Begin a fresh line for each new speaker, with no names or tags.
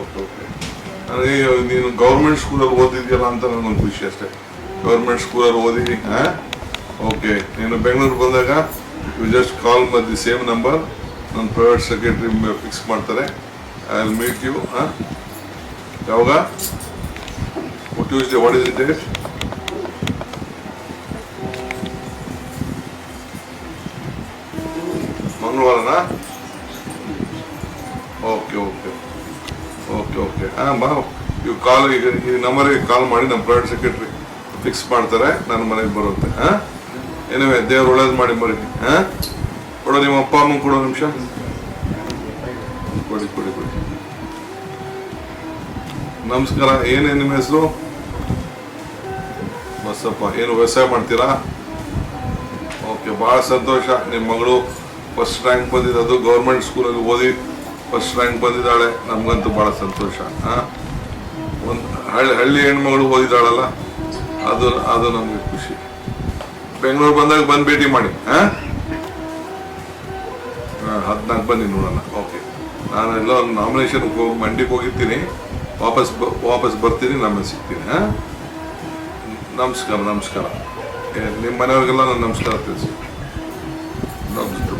Okay okay ನೀನು government ಸ್ಕೂಲಲ್ಲಿ ಓದಿದ್ಯಲ್ಲ ಅಂತ ನನಗೊಂದು ಖುಷಿ ಅಷ್ಟೇ. ಗೌರ್ಮೆಂಟ್ ಸ್ಕೂಲಲ್ಲಿ ಓದಿ ಹಾಂ ಓಕೆ, ನೀನು ಬೆಂಗಳೂರು ಬಂದಾಗ you just call the same number ನನ್ನ ಪ್ರೈವೇಟ್ ಸೆಕ್ರೆಟರಿ ಫಿಕ್ಸ್ ಮಾಡ್ತಾರೆ. ಐ ವಿಲ್ ಮೀಟ್ ಯು ಹಾಂ ಯಾವಾಗ Tuesday what is it date ಮಂಗಳವಾರನಾ? Okay okay. Okay ಹಾಂ ಬಾ. ಇವು ಕಾಲ್ ಈಗ ಈ ನಂಬರಿಗೆ ಕಾಲ್ ಮಾಡಿ ನಮ್ಮ ಪ್ರೈವೇಟ್ ಸೆಕ್ರೆಟರಿ ಫಿಕ್ಸ್ ಮಾಡ್ತಾರೆ ನನ್ನ ಮನೆಗೆ ಬರುತ್ತೆ ಹಾಂ? ಏನಿವೆ ದೇವ್ರು ಒಳ್ಳೇದು ಮಾಡಿ ಮರಿ, ಹಾಂ? ಕೊಡೋ, ನಿಮ್ಮ ಅಪ್ಪ ಅಮ್ಮ ಕೊಡೋ ನಿಮಿಷ. ಕೊಡಿ ಕೊಡಿ ಕೊಡಿ. ನಮಸ್ಕಾರ, ಏನೇ ನಿಮ್ಮ ಹೆಸರು? ಬಸ್ಸಪ್ಪ ಏನು ವ್ಯವಸಾಯ ಮಾಡ್ತೀರಾ? ಓಕೆ ಭಾಳ ಸಂತೋಷ, ನಿಮ್ಮ ಮಗಳು ಫಸ್ಟ್ ರ್ಯಾಂಕ್ ಬಂದಿದ್ದು ಗೌರ್ಮೆಂಟ್ ಸ್ಕೂಲಲ್ಲಿ ಓದಿ ಫಸ್ಟ್ ರ್ಯಾಂಕ್ ಬಂದಿದ್ದಾಳೆ, ನಮಗಂತೂ ಭಾಳ ಸಂತೋಷ. ಒಂದು ಹಳ್ಳಿ ಹಳ್ಳಿ ಹೆಣ್ಮಗಳು ಓದಿದ್ದಾಳಲ್ಲ, ಅದು ಅದು ನಮಗೆ ಖುಷಿ. ಬೆಂಗಳೂರು ಬಂದಾಗ ಬಂದು ಭೇಟಿ ಮಾಡಿ ಹಾಂ ಹದಿನಾಲ್ಕು ಬನ್ನಿ ನೋಡೋಣ. ಓಕೆ ನಾನು ಎಲ್ಲ ಒಂದು ನಾಮಿನೇಷನ್ ಮಂಡಿಗೆ ಹೋಗಿರ್ತೀನಿ. ವಾಪಸ್ ಬ, ವಾಪಸ್ ಬರ್ತೀನಿ ನಮ್ಮನ್ನು ಸಿಗ್ತೀನಿ ಹಾಂ ನಮಸ್ಕಾರ ನಮಸ್ಕಾರ. ನಿಮ್ಮ ಮನೆಯವ್ರಿಗೆಲ್ಲ ನಾನು ನಮಸ್ಕಾರ ತಿಳಿಸಿ ನಮಸ್ತು